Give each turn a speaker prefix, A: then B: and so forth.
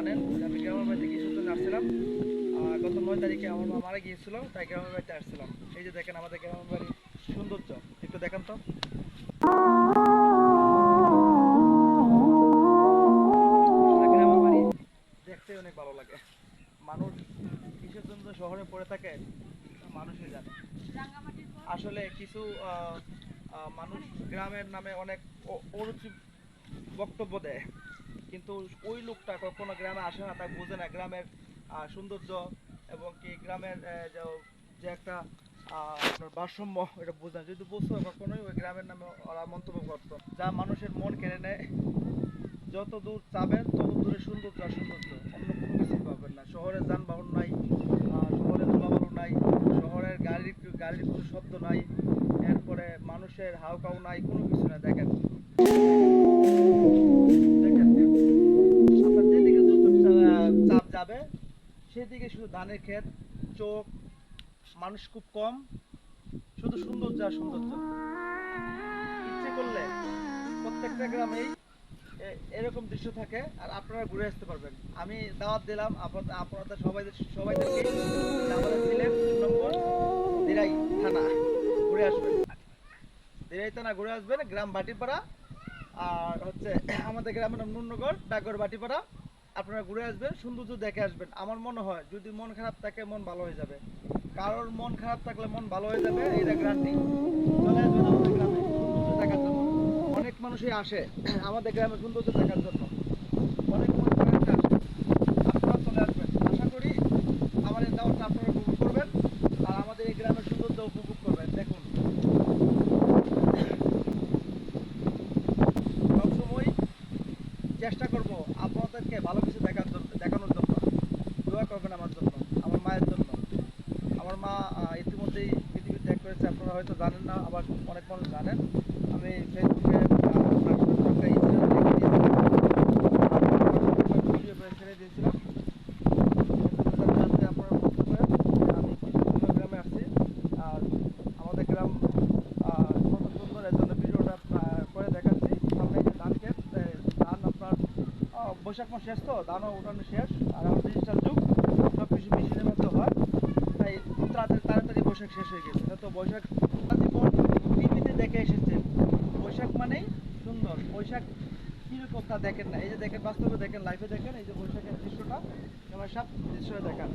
A: জানেন, যে আমি গ্রামের বাড়িতে কিছুর আসছিলাম গত নয় তারিখে আমার মা মারা গিয়েছিল, তাই গ্রামের বাড়িতে আসছিলাম। এই যে দেখেন আমাদের গ্রামের বাড়ির সৌন্দর্য, একটু দেখেন তো। দেখতে অনেক ভালো লাগে। মানুষ কিসের জন্য শহরে পড়ে থাকে মানুষই জানে। আসলে কিছু মানুষ গ্রামের নামে অনেক অরুচি বক্তব্য দেয়। কিন্তু ওই লোকটা কখনো গ্রামে আসে না, তা বোঝে না। গ্রামের সৌন্দর্য এবং কি গ্রামের যে- একটা আপনার ভারসাম্য, এটা বোঝে না। যদি বুঝতো কখনোই, ওই গ্রামের নামে ওরা মন্তব্য করতো। যা মানুষের মন কেড়ে নেয়, যত দূর যাবেন তত দূরে সৌন্দর্য আর সৌন্দর্য। অন্য কোনো কিছু পাবেন না। শহরে যানবাহন নাই শহরে ধুলাবালু নাই, শহরের গাড়ির গাড়ির কোনো শব্দ নাই, এরপরে মানুষের হাউকাউ নাই, কোনো কিছু না দেখেন যাবে, সেদিকে শুধু ধানের ক্ষেত, চোখ, মানুষ খুব কম, শুধু সৌন্দর্য আর সৌন্দর্য। ইচ্ছে করলে প্রত্যেকটা গ্রামেই এরকম দৃশ্য থাকে, আর আপনারা ঘুরে আসতে পারবেন। আমি দাওয়াত দিলাম আপনাদের সবাই যে আমাদের সিলেট নম্বর দিরাই থানা, ঘুরে আসবেন। দিরাই থানা ঘুরে আসবেন, গ্রাম বাটিপাড়া, আর হচ্ছে আমাদের গ্রামের নাম নুন্নগর ডাকর বাটিপাড়া। আপনারা ঘুরে আসবেন, সৌন্দর্য দেখে আসবেন। আমার মনে হয় যদি মন খারাপ থাকে, মন ভালো হয়ে যাবে। কারোর মন খারাপ থাকলে মন ভালো হয়ে যাবে, এটা গ্রান্টি চলে আসবেন আমাদের গ্রামে। সৌন্দর্য দেখার জন্য। অনেক মানুষই আসে আমাদের গ্রামে সৌন্দর্য দেখার জন্য অনেক মানুষ বেড়াতে আসে আপনারা চলে আসবেন আশা করি আমার এই দাওয়াতটা আপনারা উপভোগ করবেন আর আমাদের এই গ্রামের সৌন্দর্য উপভোগ করবেন দেখুন সবসময় চেষ্টা করব আপনাদেরকে ভালো কিছু দেখার জন্য, দেখানোর জন্য। দোয়া করবেন আমার জন্য, আমার মায়ের জন্য। আমার মা ইতিমধ্যেই পৃথিবী ত্যাগ করেছে, আপনারা হয়তো জানেন না, আবার অনেক মানুষ জানেন। আমি ফেসবুকে আহ, আপনার একটা ইনসিডেন্ট লিখে দিয়েছিলাম ভিডিও করে ছেড়ে দিয়েছিলাম সেটাতে জানতে আপনারা বুঝতে পারেন যে আমি বিভিন্ন গ্রামে আসছি আর আমাদের গ্রাম আহ, কত সুন্দর এর জন্য ভিডিওটা আহ, করে দেখাচ্ছি সামনে এই যে ধান ক্ষেত এই ধান আপনার আহ, বৈশাখ মাস শেষ তো ধানও উঠানো শেষ, আর আমার ডিজিটাল যুগ, সব কিছু মেশিনের মধ্যে হয়, তাই তাড়াতাড়ি তাড়াতাড়ি বৈশাখ শেষ হয়ে গেছে। তো বৈশাখ দেখে এসেছে। বৈশাখ মানেই সুন্দর, বৈশাখ কীরকম তা দেখেন না। এই যে দেখেন, বাস্তবে দেখেন লাইফে দেখেন, এই যে বৈশাখের দৃশ্যটা আমার সব দৃশ্য দেখান।